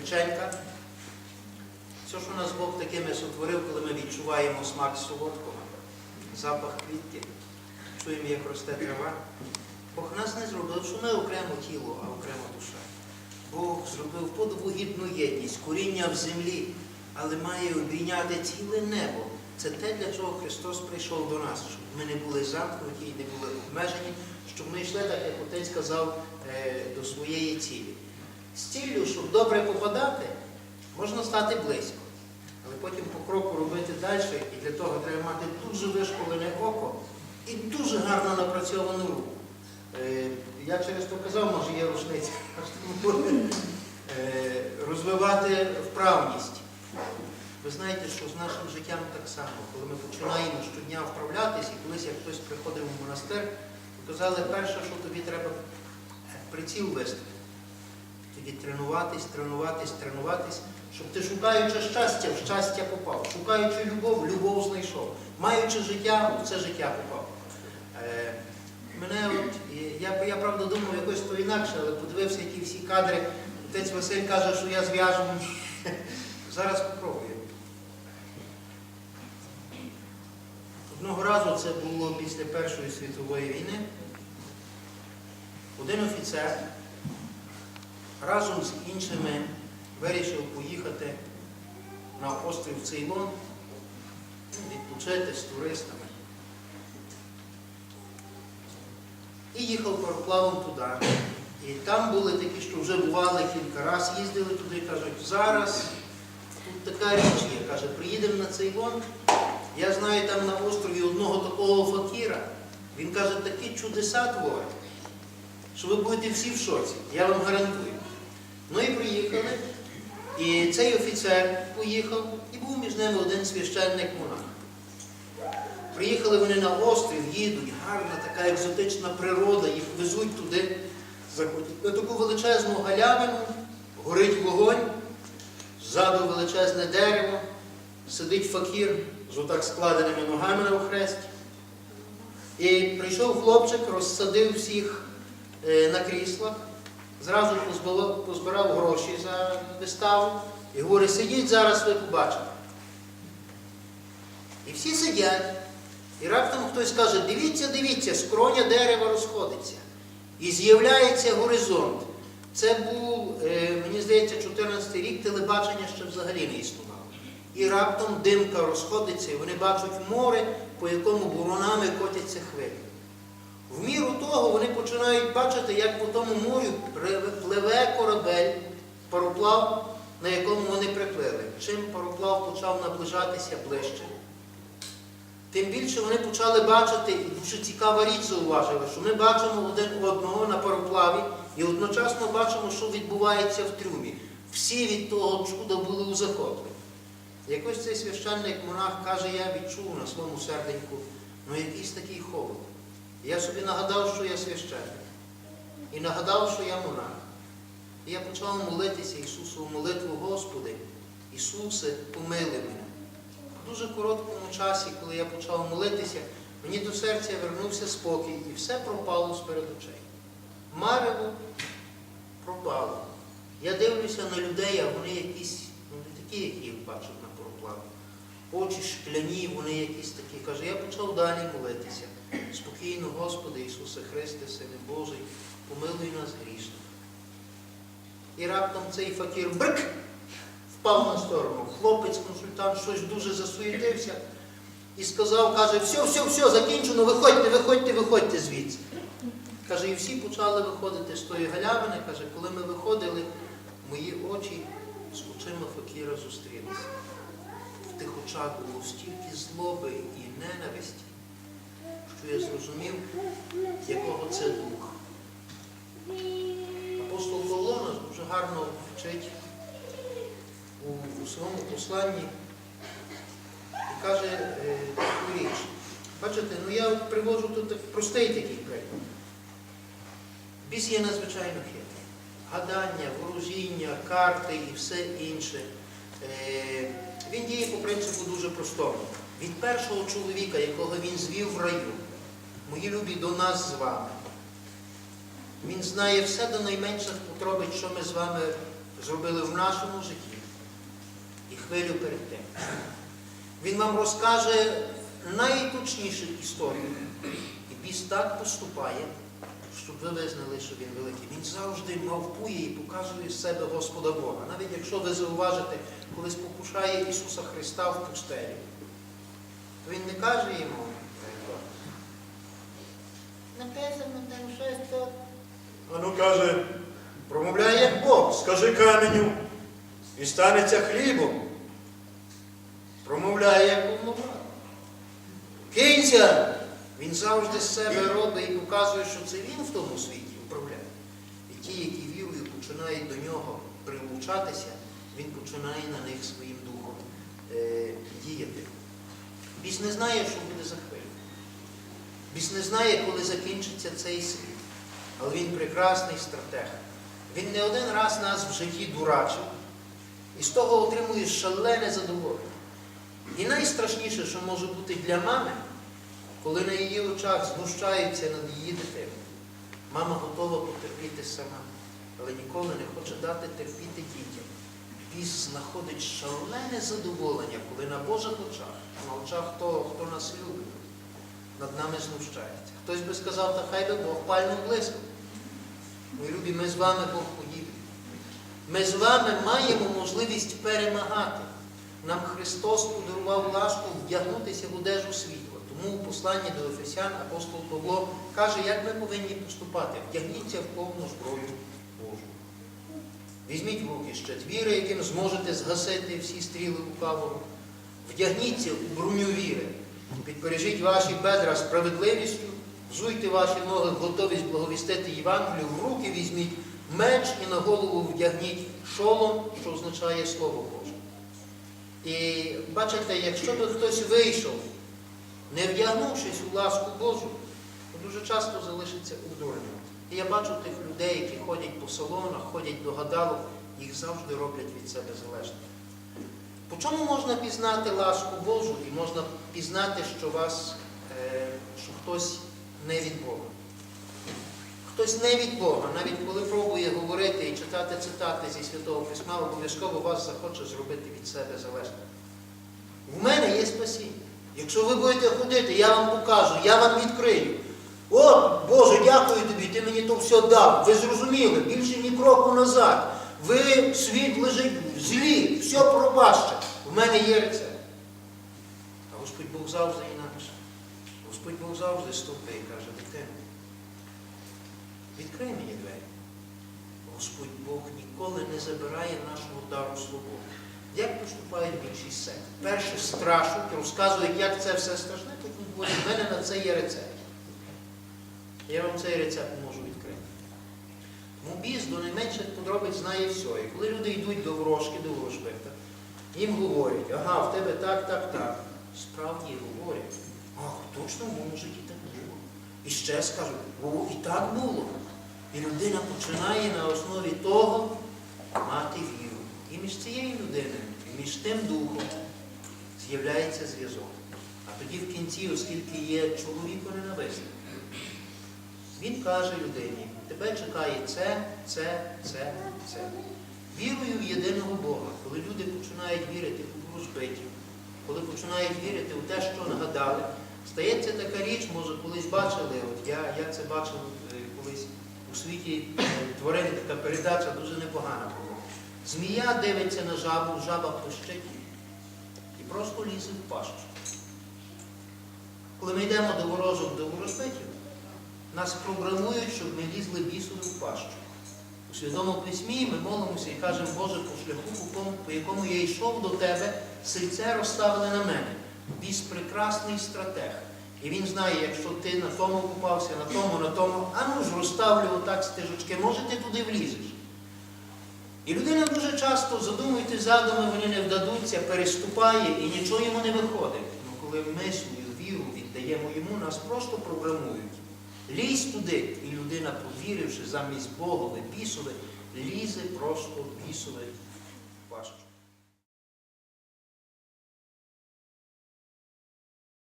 печенька. Все, що нас Бог такими сотворив, коли ми відчуваємо смак солодкого, запах квітки, чуємо, як росте трава. Бог нас не зробив, що ми окремо тіло, а окремо душа. Бог зробив подобу гідну єдність, коріння в землі, але має обійняти ціле небо. Це те, для чого Христос прийшов до нас, щоб ми не були замкнуті і не були обмежені, щоб ми йшли, так як отець сказав, е, до своєї цілі. З ціллю, щоб добре попадати, можна стати близько. Але потім по кроку робити далі, і для того треба мати дуже вишколене око і дуже гарно напрацьовану руку. Е, Я через то казав, може є рушниця, Е, розвивати вправність. Ви знаєте, що з нашим життям так само, коли ми починаємо щодня вправлятися, і колись як хтось приходив у монастир, казали, перше, що тобі треба приціл виставити. Тоді тренуватись, тренуватись, тренуватись, щоб ти шукаючи щастя, в щастя попав, шукаючи любов, любов знайшов, маючи життя, в це життя попав. Е, мене от, я, я правда думав якось то інакше, але подивився ті всі кадри. Отець Василь каже, що я зв'яжу. Зараз спробую. Одного разу це було після Першої світової війни. Один офіцер разом з іншими вирішив поїхати на острів Цейлон відпочити з туристами. І їхав пароплавом туди. І там були такі, що вже бували кілька разів, їздили туди, кажуть, зараз тут така річ є. Каже, приїдемо на Цейлон. Я знаю там на острові одного такого факіра. Він каже, такі чудеса творить, що ви будете всі в шоці. Я вам гарантую. Ну і приїхали. І цей офіцер поїхав, і був між ними один священник монах. Приїхали вони на острів, їдуть, гарна така екзотична природа, їх везуть туди, заходять. На таку величезну галявину, горить вогонь, ззаду величезне дерево, сидить факір з отак складеними ногами на охресті. І прийшов хлопчик, розсадив всіх е, на кріслах, зразу позбирав гроші за виставу і говорить, сидіть зараз, ви побачите. І всі сидять. І раптом хтось каже, дивіться, дивіться, скроня дерева розходиться. І з'являється горизонт. Це був, е, мені здається, 14 рік телебачення ще взагалі не існувало. І раптом димка розходиться, і вони бачать море, по якому буронами котяться хвилі. В міру того вони починають бачити, як по тому морю пливе корабель, пароплав, на якому вони приплили. Чим пароплав почав наближатися ближче, тим більше вони почали бачити, і дуже цікава річ зауважили, що ми бачимо один одного на пароплаві і одночасно бачимо, що відбувається в трюмі. Всі від того чуда були у захопленні. Якось цей священник монах каже, я відчув на своєму серденьку, ну якийсь такий холод. Я собі нагадав, що я священник. І нагадав, що я монах. І я почав молитися Ісусову молитву, Господи, Ісусе, помили мене. В дуже короткому часі, коли я почав молитися, мені до серця вернувся спокій і все пропало з перед очей. Марево пропало. Я дивлюся на людей, а вони якісь, ну не такі, які їх бачив на пароплаві. Очі шкляні, вони якісь такі. Каже, я почав далі молитися. Спокійно, Господи Ісусе Христе, Сине Божий, помилуй нас грішних. І раптом цей факір брик впав на сторону. Хлопець-консультант щось дуже засуєтився і сказав, каже, все, все, все, закінчено, виходьте, виходьте, виходьте звідси. Каже, і всі почали виходити з тої галявини. Каже, коли ми виходили, мої очі з очима факіра зустрілися. В тих очах було стільки злоби і ненависті, що я зрозумів, якого це дух. Апостол Павло нас дуже гарно вчить у, у своєму посланні і каже е, таку річ. Бачите, ну я привожу тут простий такий приклад. Біс є надзвичайно хитрий. Гадання, ворожіння, карти і все інше. Е, Він діє по принципу дуже простому. Від першого чоловіка, якого він звів в раю, мої любі до нас з вами. Він знає все до найменших подробиць, що ми з вами зробили в нашому житті і хвилю перед тим. Він вам розкаже найточнішу історію. І біс так поступає, щоб ви визнали, що він великий. Він завжди мавпує і показує з себе Господа Бога. Навіть якщо ви зауважите, коли спокушає Ісуса Христа в пустелі, Він не каже йому, написано там щось то. А ну каже, Промовляє як Бог. скажи каменю, і станеться хлібом. Промовляє як повновлада. Кинься! Він завжди з себе робить і показує, що це він в тому світі управляє. І ті, які вірою починають до нього прилучатися, він починає на них своїм духом е, діяти. Біс не знає, що буде за хвилю. Біс не знає, коли закінчиться цей світ. Але він прекрасний стратег. Він не один раз нас в житті дурачив і з того отримує шалене задоволення. І найстрашніше, що може бути для мами, коли на її очах знущаються над її дитиною. Мама готова потерпіти сама, але ніколи не хоче дати терпіти дітям. Біс знаходить шалене задоволення, коли на Божих очах, на очах того, хто нас любить, над нами знущається. Хтось би сказав, та хай би Бог пальнув близько. Мої любі, ми з вами Бог подібні. Ми з вами маємо можливість перемагати. Нам Христос подарував ласку вдягнутися в одежу світла. Тому у посланні до Ефесян апостол Павло каже, як ми повинні поступати. Вдягніться в повну зброю. Візьміть в руки ще віри, яким зможете згасити всі стріли лукавого. Вдягніться у броню віри. Підпережіть ваші бедра справедливістю, взуйте ваші ноги готовість благовістити Євангелію, в руки візьміть меч і на голову вдягніть шолом, що означає Слово Боже. І бачите, якщо би хтось вийшов, не вдягнувшись у ласку Божу, то дуже часто залишиться обдуреним. І я бачу тих людей, які ходять по салонах, ходять до гадалок, їх завжди роблять від себе залежними. По чому можна пізнати ласку Божу і можна пізнати, що вас, е, що хтось не від Бога? Хтось не від Бога, навіть коли пробує говорити і читати цитати зі Святого Письма, обов'язково вас захоче зробити від себе залежним. В мене є спасіння. Якщо ви будете ходити, я вам покажу, я вам відкрию. О, Боже, дякую тобі, ти мені то все дав. Ви зрозуміли, більше ні кроку назад. Ви світ лежить в злі, все пробаще. У мене є рецепт. А Господь Бог завжди інакше. Господь Бог завжди ступить і каже, дитина, відкрий мені двері. Господь Бог ніколи не забирає нашого дару свободи. Як поступають більшість сект? Перше страшуть, розказують, як це все страшне, потім говорять, в мене на це є рецепт. Я вам цей рецепт можу відкрити. Тому біс до найменших подробиць знає все. І коли люди йдуть до ворожки, до ворожбита, їм говорять, ага, в тебе так, так, так. Справді говорять, ах, точно в житті так було. І ще скажуть, о, і так було. І людина починає на основі того мати віру. І між цією людиною, і між тим духом з'являється зв'язок. А тоді в кінці, оскільки є чоловіко ненависник, він каже людині, тебе чекає це, це, це, це. Вірою в єдиного Бога, коли люди починають вірити у ворожбитів, коли починають вірити у те, що нагадали, стається така річ, може, колись бачили, от я, я це бачив е, колись у світі е, тварини, така передача дуже непогана була. Змія дивиться на жабу, жаба пищить і просто лізе в пащу. Коли ми йдемо до ворожок, до ворожбитів, нас програмують, щоб ми лізли бісові в пащу. У Святому Письмі ми молимося і кажемо, Боже, по шляху, по якому- я йшов до Тебе, сельце розставили на мене. Біс прекрасний стратег. І він знає, якщо ти на тому купався, на тому, на тому, а ну ж розставлю отак стежечки, може ти туди влізеш. І людина дуже часто задумується задуми, вони не вдадуться, переступає і нічого йому не виходить. Ну коли ми свою віру віддаємо йому, нас просто програмують. Лізь туди, і людина, повіривши замість Бога, бісове, лізе просто в бісове